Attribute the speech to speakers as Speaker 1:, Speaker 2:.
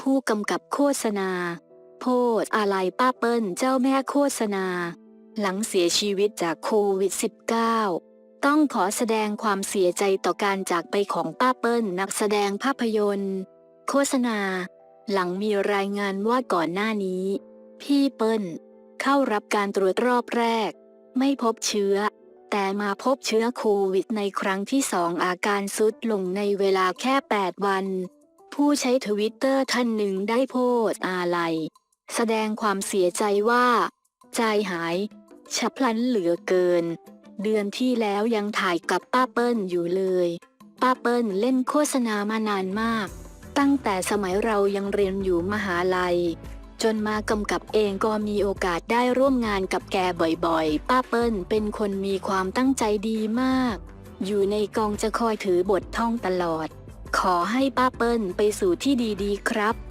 Speaker 1: ผู้กำกับโฆษณา โพส์อะไรป้าเปิ้ลเจ้าแม่โฆษณา หลังเสียชีวิตจากโควิด -19 ต้องขอแสดงความเสียใจต่อการจากไปของป้าเปิ้ลนักแสดงภาพยนตร์ โฆษณา หลังมีรายงานว่าก่อนหน้านี้ พี่เปิ้ล เข้ารับการตรวจรอบแรก ไม่พบเชื้อแต่มาพบเชื้อโควิดในครั้งที่สองอาการสุดลงในเวลาแค่ 8 วัน ผู้ใช้ทวิตเตอร์ท่านหนึ่งได้โพสต์อาลัย แสดงความเสียใจว่า ใจหาย ฉับพลันเหลือเกิน เดือนที่แล้วยังถ่ายกับป้าเปิ้ลอยู่เลย ป้าเปิ้ลเล่นโฆษณามานานมาก ตั้งแต่สมัยเรายังเรียนอยู่มหาลัย จนมากำกับเองก็มีโอกาสได้ร่วมงานกับแกบ่อยๆ ป้าเปิ้ลเป็นคนมีความตั้งใจดีมาก อยู่ในกองจะคอยถือบทท่องตลอด ขอให้ป้าเปิ้ลไปสู่ที่ดีๆครับ